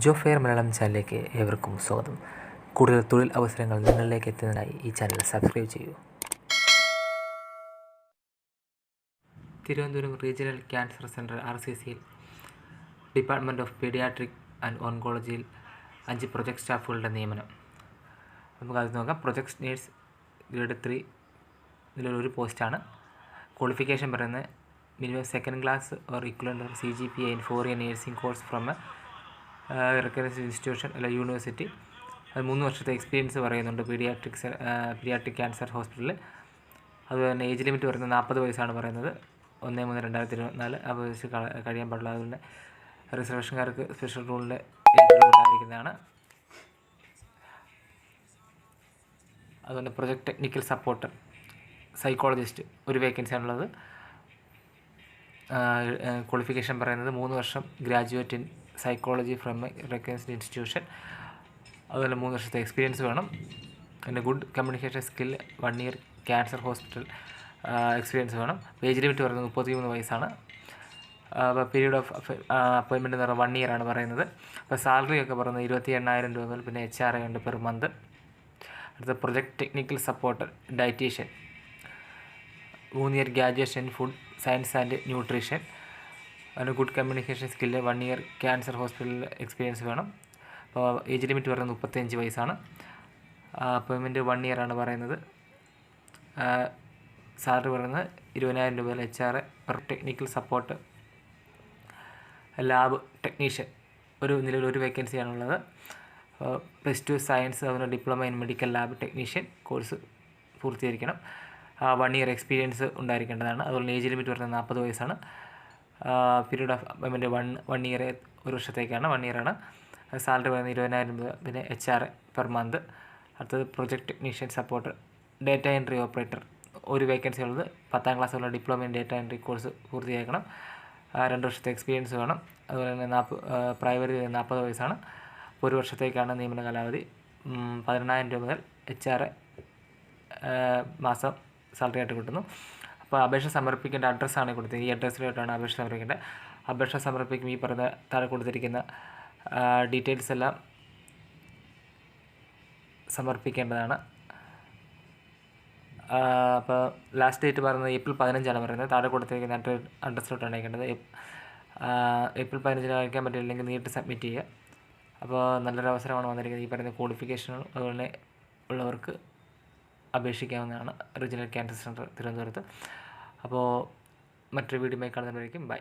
ജോ fair Malayalam ചാനലിലേക്ക് ഏവർക്കും സ്വാഗതം. കൂടുതൽ തൊഴിൽ അവസരങ്ങൾ നിങ്ങളിലേക്ക് എത്തുന്നതിനായി ഈ ചാനൽ സബ്സ്ക്രൈബ് ചെയ്യൂ. Thiruvananthapuram regional cancer centre R C സിയിൽ ഡിപ്പാർട്ട്മെന്റ് ഓഫ് പീഡിയാട്രിക് ആൻഡ് ഓൺകോളജിയിൽ അഞ്ച് പ്രൊജക്ട് സ്റ്റാഫുകളുടെ നിയമനം. നമുക്ക് അത് നോക്കാം. പ്രൊജക്ട് നേഴ്സ് ഗ്രേഡ് ത്രീ ഇതിലൊരു പോസ്റ്റാണ്. ക്വാളിഫിക്കേഷൻ പറയുന്നത് minimum second class or equivalent C G P in four year nursing course from a recognised institution അല്ല യൂണിവേഴ്സിറ്റി അത് മൂന്ന് വർഷത്തെ എക്സ്പീരിയൻസ് പറയുന്നുണ്ട് പീഡിയാട്രിക്സ് പീഡിയാട്രിക് ക്യാൻസർ ഹോസ്പിറ്റലിൽ അതുപോലെ തന്നെ ഏജ് ലിമിറ്റ് വരുന്നത് നാൽപ്പത് വയസ്സാണ് പറയുന്നത്. ഒന്ന് മൂന്ന് രണ്ടായിരത്തി ഇരുപത്തിനാല് ആ വയസ്സ് കഴിയാൻ പാടില്ല. അതുപോലെ റിസർവേഷൻകാർക്ക് സ്പെഷ്യൽ റൂളിന്റെ ഉണ്ടായിരിക്കുന്നതാണ്. അതുപോലെ പ്രൊജക്ട് ടെക്നിക്കൽ സപ്പോർട്ടർ സൈക്കോളജിസ്റ്റ് ഒരു വേക്കൻസിയാണുള്ളത് ക്വാളിഫിക്കേഷൻ പറയുന്നത് മൂന്ന് വർഷം graduate in psychology from recognised institution അതുപോലെ മൂന്ന് വർഷത്തെ എക്സ്പീരിയൻസ് വേണം. പിന്നെ good communication skill one year cancer hospital experience വേണം. ഏജ് ലിമിറ്റ് പറയുന്നത് മുപ്പത്തി മൂന്ന് വയസ്സാണ് അപ്പോൾ പീരീഡ് ഓഫ് അപ്പോയിൻമെന്റ് എന്ന് പറയുന്നത് വൺ ഇയർ ആണ് പറയുന്നത്. അപ്പോൾ സാലറി ഒക്കെ പറയുന്നത് ഇരുപത്തി എണ്ണായിരം രൂപ മുതൽ പിന്നെ എച്ച് ആർ ഐ ഉണ്ട് പെർ മന്ത് അടുത്ത പ്രൊജക്ട് ടെക്നിക്കൽ സപ്പോർട്ടർ ഡയറ്റീഷ്യൻ മൂന്ന് year graduation food science and nutrition അതിന് good communication skill one year cancer ഹോസ്പിറ്റലിൽ എക്സ്പീരിയൻസ് വേണം. അപ്പോൾ ഏജ് ലിമിറ്റ് പറയുന്നത് മുപ്പത്തഞ്ച് വയസ്സാണ്. അപ്പോയിൻമെന്റ് വൺ ഇയർ ആണ് പറയുന്നത്. സാലറി പറയുന്നത് ഇരുപതിനായിരം രൂപ H R technical support lab technician ഒരു നിലവിൽ ഒരു വേക്കൻസിയാണുള്ളത് പ്ലസ് ടു സയൻസ് അതുപോലെ diploma in medical lab technician course പൂർത്തീകരിക്കണം. One year experience ഉണ്ടായിരിക്കേണ്ടതാണ്. അതുപോലെ ഏജ് ലിമിറ്റ് വരുന്നത് നാൽപ്പത് വയസ്സാണ്. പീരീഡ് ഓഫ് അപ്പോയിൻമെന്റ് വൺ വൺ ഇയർ ഒരു വർഷത്തേക്കാണ് വൺ ഇയറാണ് സാലറി പറയുന്നത് ഇരുപതിനായിരം രൂപ പിന്നെ എച്ച് ആർ പെർ മന്ത് അടുത്തത് project technician support data entry operator ഒരു വേക്കൻസി ഉള്ളത് പത്താം ക്ലാസ്സുള്ള diploma in data entry course പൂർത്തിയാക്കണം. രണ്ട് വർഷത്തെ എക്സ്പീരിയൻസ് വേണം. അതുപോലെ തന്നെ നാൽപ്പത് പ്രൈവറി നാൽപ്പത് വയസ്സാണ്. ഒരു വർഷത്തേക്കാണ് നിയമന കാലാവധി. പതിനെണ്ണായിരം രൂപ മുതൽ എച്ച് ആർ മാസം സാലറി ആയിട്ട് കിട്ടുന്നു. അപ്പോൾ അപേക്ഷ സമർപ്പിക്കേണ്ട അഡ്രസ്സാണ് കൊടുത്തത് ഈ അഡ്രസ്സിലോട്ടാണ് അപേക്ഷ സമർപ്പിക്കേണ്ടത്. അപേക്ഷ സമർപ്പിക്കും ഈ പറഞ്ഞ താഴെ കൊടുത്തിരിക്കുന്ന ഡീറ്റെയിൽസ് എല്ലാം സമർപ്പിക്കേണ്ടതാണ്. അപ്പോൾ ലാസ്റ്റ് ഡേറ്റ് പറയുന്നത് ഏപ്രിൽ പതിനഞ്ചാണ് പറയുന്നത്. താഴെ കൊടുത്തിരിക്കുന്ന അഡ്ര- അഡ്രസ്സിലോട്ടാണ് അയക്കേണ്ടത്. ഏപ്രിൽ പതിനഞ്ചിന് അയക്കാൻ പറ്റില്ലെങ്കിൽ നേരിട്ട് സബ്മിറ്റ് ചെയ്യുക. അപ്പോൾ നല്ലൊരു അവസരമാണ് വന്നിരിക്കുന്നത് ഈ പറയുന്ന ക്വാളിഫിക്കേഷൻ അതുപോലെ ഉള്ളവർക്ക് അപേക്ഷിക്കാവുന്നതാണ്. റീജിയണൽ ക്യാൻസർ സെന്റർ തിരുവനന്തപുരത്ത് അപ്പോൾ മറ്റൊരു വീഡിയോ കാണുന്നതായിരിക്കും ബൈ